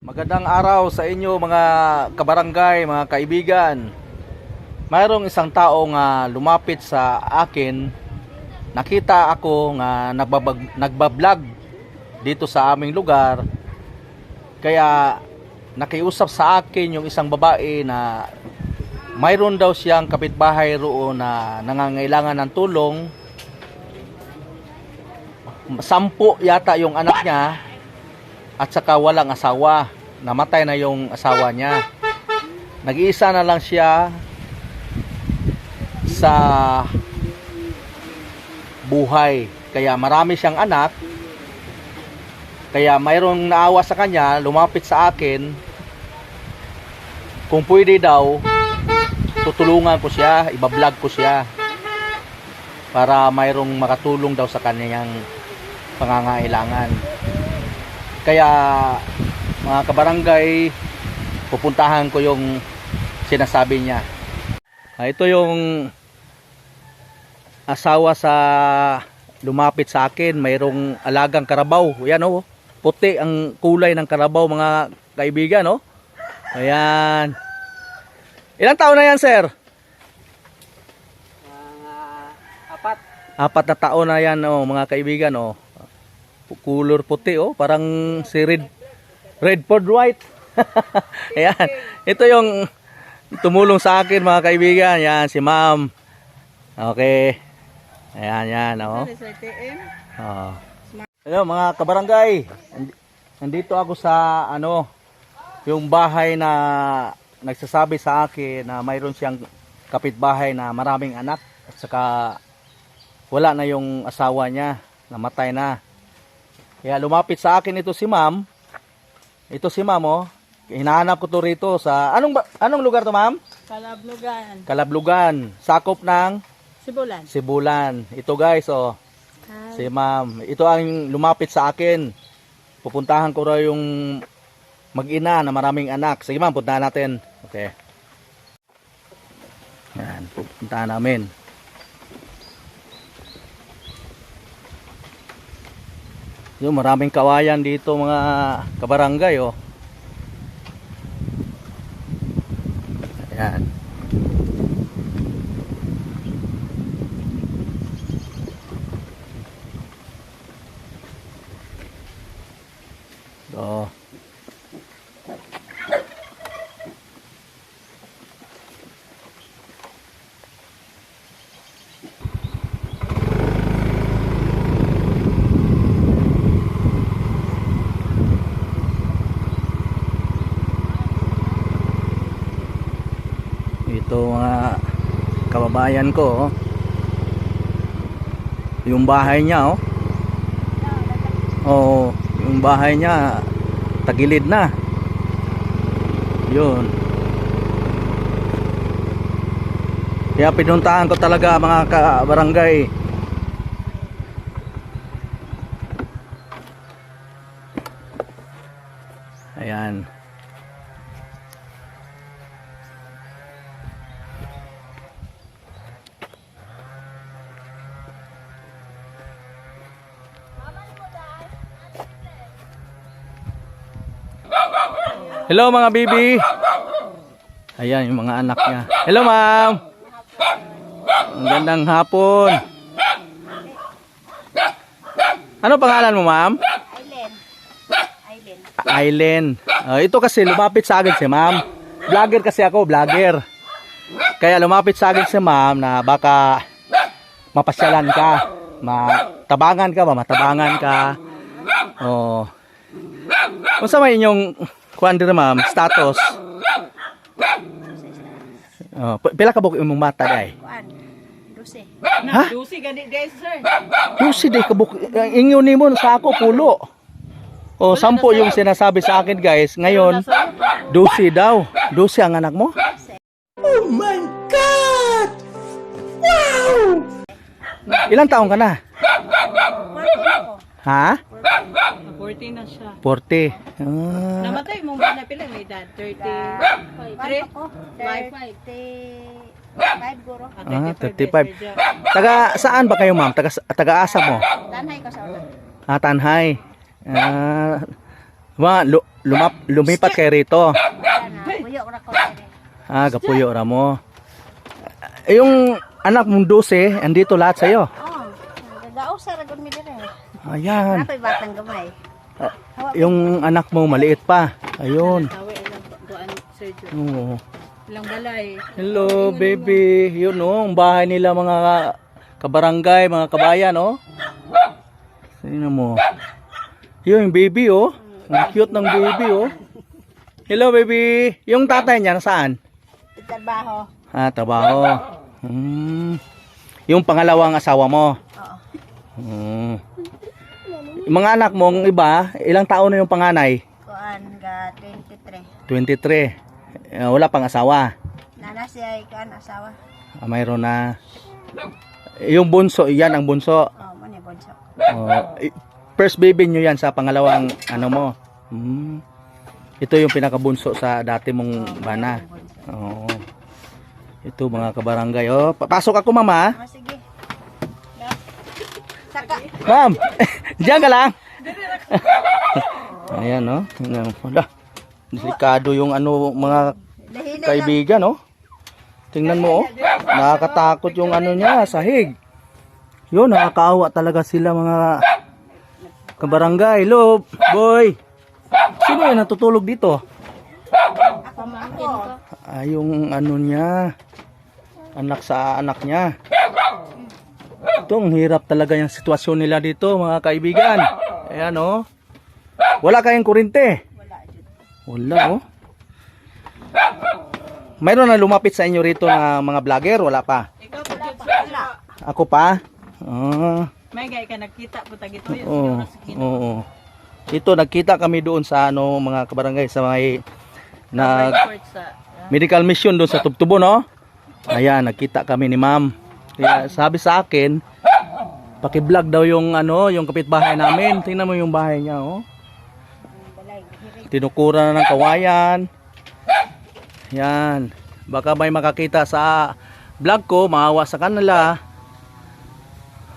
Magandang araw sa inyo mga kabarangay, mga kaibigan. Mayroong isang tao nga lumapit sa akin. Nakita ako nga nagbabag, nagbablog dito sa aming lugar. Kaya nakiusap sa akin yung isang babae na mayroon daw siyang kapitbahay roon na nangangailangan ng tulong. Sampu yata yung anak niya at saka walang asawa. Namatay na yung asawa niya. Nag-iisa na lang siya sa buhay. Kaya marami siyang anak. Kaya mayroong naawa sa kanya, lumapit sa akin. Kung pwede daw, tutulungan ko siya, ibablog ko siya. Para mayroong makatulong daw sa kanyang pangangailangan. Kaya mga kabarangay, pupuntahan ko yung sinasabi niya. Ah, ito yung asawa sa lumapit sa akin, mayroong alagang karabaw. Yan oh, puti ang kulay ng karabaw mga kaibigan oh. Ayan. Ilang taon na yan, sir? apat. Apat na taon na yan oh, mga kaibigan oh. Color puti oh, parang si Red Redford White. Ayan. Ito yung tumulong sa akin mga kaibigan. Yan si Ma'am. Okay. Ayan yan oh. Oh. Hello mga kabarangay. Nand- Nandito ako sa ano yung bahay na nagsasabi sa akin na mayroon siyang kapitbahay na maraming anak at saka wala na yung asawa niya, namatay na. Kaya lumapit sa akin ito si Ma'am. Ito si Ma'am oh. Hinahanap ko to rito sa anong ba- anong lugar to Ma'am? Kalablugan. Kalablugan, sakop ng Sibulan. Sibulan. Ito guys oh. Si ma'am. Ito ang lumapit sa akin. Pupuntahan ko raw yung mag-ina na maraming anak. Sige ma'am, puntahan natin. Okay. Yan, pupuntahan namin. Yung maraming kawayan dito mga kabarangay oh. Ayan. Oh. Ito mga kababayan ko oh. Yung bahay niya oh. Oo, yung bahay niya tagilid na. Yun. Kaya pinuntahan ko talaga mga ka-barangay. Ayan. Hello mga bibi. Ayan yung mga anak niya. Hello ma'am. Ang gandang hapon. Ano pangalan mo ma'am? Island. Island. Aileen. Ah, ito kasi lumapit sa akin si ma'am. Vlogger kasi ako, vlogger. Kaya lumapit sa akin si ma'am na baka mapasyalan ka. Matabangan ka ba? Matabangan ka. Oh. Kung sa may inyong kuan dire ma'am, status. Oh, pi- pila ka buk imong mata day? Kuan. Dose. Ha? Dose gani guys sir. Pusi day ka ang ingon nimo sa ako pulo. Oh, sampo yung sinasabi sa akin guys. Ngayon, Dusi daw. Dusi ang anak mo? Oh my God! Wow! Ilang taong ka na? Ha? 40 na siya. 40. Ah, Namatay mo ba na pila may edad? 30. 3 ko. 35 guro. ah 35. Taga saan ba kayo ma'am? Taga, taga asa mo? Tanay ko sa ulan. Ah, Tanhay. Ah, Wa, lu, lumap, lumipat kay rito. Buyo ra ko dire. Ah, gapuyo ra mo. Eh, yung anak mong 12, andito lahat sa'yo. Oh, gagausa ra gud mi. Ayan. Napay batang gamay. Ah, yung anak mo maliit pa. Ayun. Oo. Ilang balay. Hello, baby. Yun oh, ang bahay nila mga kabarangay, mga kabayan, oh. Tingnan mo. Yun, yung baby, oh. Ang cute ng baby, oh. Hello, baby. Yung tatay niya, nasaan? Trabaho. Ah, trabaho. Hmm. Yung pangalawang asawa mo. Oo. Hmm. Mga anak mong iba, ilang taon na yung panganay? Kuan ga 23. 23. Eh, wala pang asawa. Nana siya kuan asawa. Ah, mayroon na. Yung bunso, yan ang bunso. Oh, mo ni bonso. Oh, first baby nyo yan sa pangalawang ano mo. Hmm. Ito yung pinakabunso sa dati mong bana. Oo. Ito mga kabarangay. Oh, papasok ako mama. Oh, sige. Saka Ma'am, diyan ka lang. Ayan, no? Tingnan mo. Wala. Delikado yung ano, mga kaibigan, no? Tingnan mo, oh. Nakakatakot yung ano niya, sahig. Yun, nakakaawa talaga sila mga kabarangay. Hello, boy. Sino yung natutulog dito? pamangkin ko. Ah, yung ano niya. Anak sa anak niya. Ito, ang hirap talaga yung sitwasyon nila dito, mga kaibigan. Ayan, oh. Wala kayong kurinte. Wala. Wala, oh. Mayroon na lumapit sa inyo rito na mga vlogger? Wala pa. Ikaw pa Wala. Ako pa? Ah, May gay ka nakita po tag ito. oo. Oo. Ito, nagkita kami doon sa ano, mga kabarangay sa may nag sa medical mission doon sa Tubtubo, no? Ayan, nagkita kami ni ma'am. Kaya sabi sa akin, paki-vlog daw yung ano, yung kapitbahay namin. Tingnan mo yung bahay niya, oh. Tinukura na ng kawayan. Yan. Baka may makakita sa vlog ko, maawa sa kanila.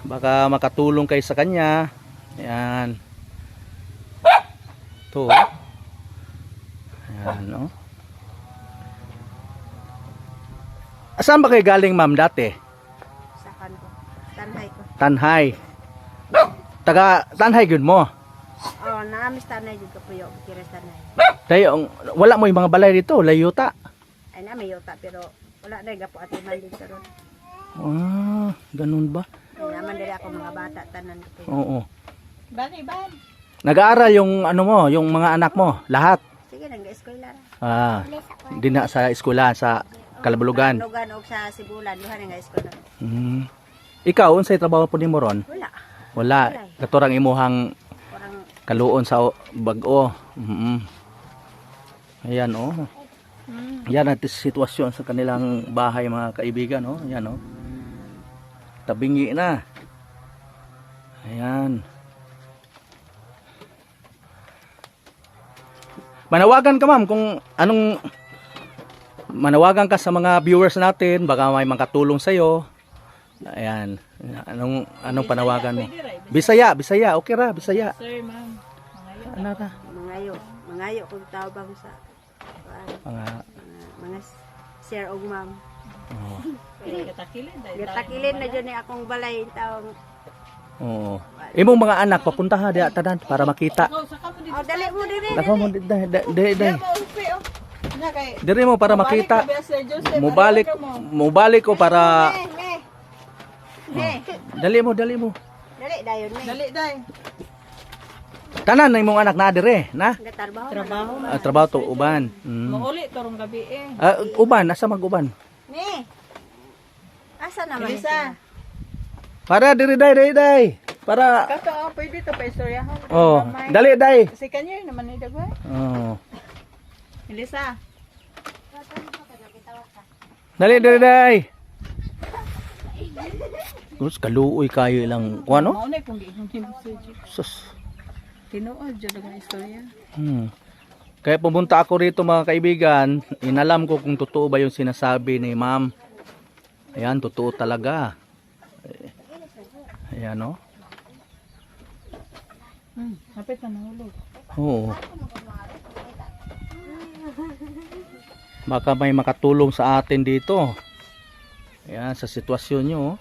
Baka makatulong kay sa kanya. Yan. Ito. oh. Yan, no? Saan ba kayo galing, ma'am, dati? Sakan ko. Tanhay ko. Tanhay. Taga Tanhay gud mo. Oh, naamis tanay jud ko puyo. Kiras tanay. Tayo, wala mo yung mga balay dito, layuta. Ay na may yuta pero wala na gapo at man din karon. Ah, ganun ba? Ay naman dili ako mga bata tanan ko. puyo. Oo. Bani ban. Nag-aaral yung ano mo, yung mga anak mo, lahat. Sige nang eskwela ra. Ah, di na sa eskwela sa Kalabulugan. Lugan og sa Sibulan duha nga eskwela. Hmm. Ikaw, unsay trabaho po nimo ron? Wala. Wala. Katurang imuhang kaluon sa bag-o. Mhm. Ayan oh. Yan ang sitwasyon sa kanilang bahay mga kaibigan oh. Ayan oh. Tabingi na. Ayan. Manawagan ka ma'am kung anong manawagan ka sa mga viewers natin baka may makatulong sa iyo. Ayan. Anong anong panawagan mo? Bisaya, Bisaya, okay ra, Bisaya. Sir, ma'am. Ano ra? mangayo. Mangayo kung tabang sa Mga mga, sir og ma'am. oh, Katakilin dahil. Gatakilin na jud ni akong balay taong Oo. Imong mga anak papunta ha diha tanan para makita. Oh, dali mo diri. Dako mo dai dai dai. dai. Mo upi. Na kay. Diri mo para makita. Mubalik Balik ka mo. mubalik ko para. Dali mo dali mo. Dali dayon ne. Dali dai. Tanan na imong anak na dire, na? Gatarbaho. Trabaho. Ah, trabaho to uban. Mm. Mauli torong gabi eh. Ah, uban, asa mag-uban? Ne. Asa naman Elisa. sila? Para diri dai dai dai. Para Kato ang pwede to pa istoryahan. Oh, dali dai. Kasi kanya naman ni Dagway. Oh. Elisa. Dali diri dai. Gus kaluoy kayo ilang kuano? Mauna kung giingong message. Sus. Tinuod jud ang istorya. Hmm. Kaya pumunta ako rito mga kaibigan, inalam ko kung totoo ba yung sinasabi ni ma'am. Ayan, totoo talaga. Eh, Ayan, no? Hmm, hapit na nahulog. Oo. Baka may makatulong sa atin dito. Ayan, sa sitwasyon nyo. oh.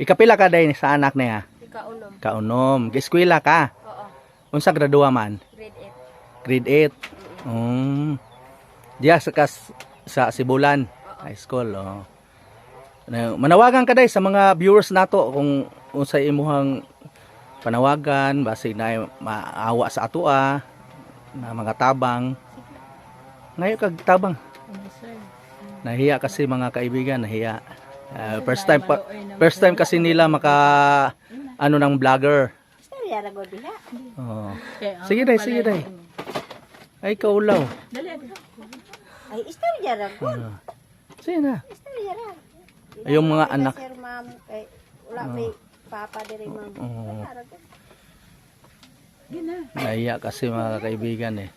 Ikapila ka day sa anak niya? Ikaunom. Kaunom. Giskwela ka? Oo. Unsa graduwa man? Grade Grade 8. Um, diya sa kas, sa Sibulan High School. Oh. Na- Manawagan ka day sa mga viewers nato kung unsa imuhang panawagan basi na maawa sa atua na mga tabang. Ngayon kag tabang. Ano, sir? Nahiya kasi mga kaibigan, nahiya. Ah, first time pa, first time kasi nila maka ano ng vlogger. Ra. Oh. Sige pala sige day. Ay kaulaw. Ay istorya ra gud. Ah. Sige na. Ra. Yung mga anak. Wala may papa diri ma'am. Ra. Nahiya kasi mga kaibigan eh.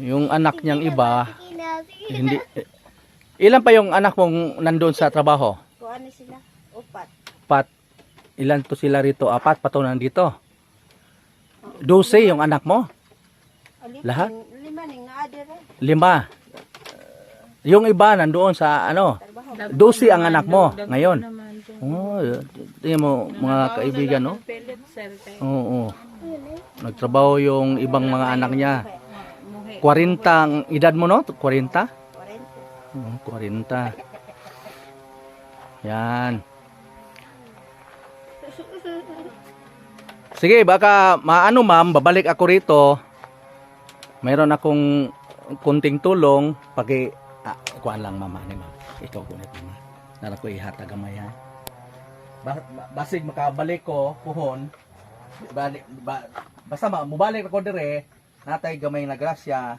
Yung anak niyang iba, hindi... eh, Ilan pa yung anak mong nandun sa trabaho? Ni sila. Upat. Pat, ilan to sila rito? Apat pa to nandito. 12 yung anak mo? Lahat? Lima ning. Lima. Yung iba nandoon sa ano? Trabaho. 12 ang anak mo ngayon. Oh, tingnan mo mga kaibigan, no? Oo. Nagtrabaho yung ibang mga anak niya. Muhi. 40 ang edad mo, no? 40? 40. Oo, 40. Yan. Sige, baka maano ma'am, babalik ako rito. Mayroon akong kunting tulong. Pagi, ah, kuhaan lang mama ni ma'am. Ikaw kunit mama. Nara ko ihatag gamay ha. Ba, ba- basig makabalik ko, puhon. Balik, ba, basta ma, mubalik ako dire. Natay gamay na grasya.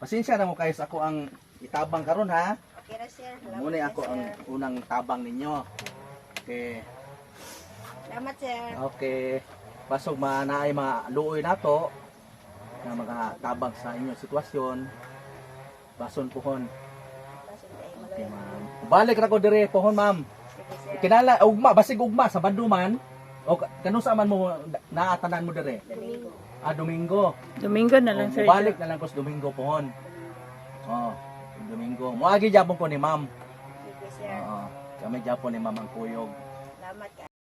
Pasensya na mo guys, ako ang itabang karon ha. Okay ra sir. Muna ako sir. ang unang tabang ninyo. Okay. Salamat sir. Okay. Pasog manaay mga luoy nato na mga tabang sa inyong sitwasyon. Bason pohon. Okay, ma'am. Balik ra ko dire pohon, ma'am. Kinala ugma basig ugma sa Banduman. O kanusa man mo naatanan mo dire? Domingo. Ah, Domingo. Domingo na lang, O, sir. Balik na lang ko sa Domingo pohon. Oh, Domingo. Muagi gyapon ko ni ma'am. Sir. Oo. Kami gyapon ni ma'am ang kuyog. Salamat ka.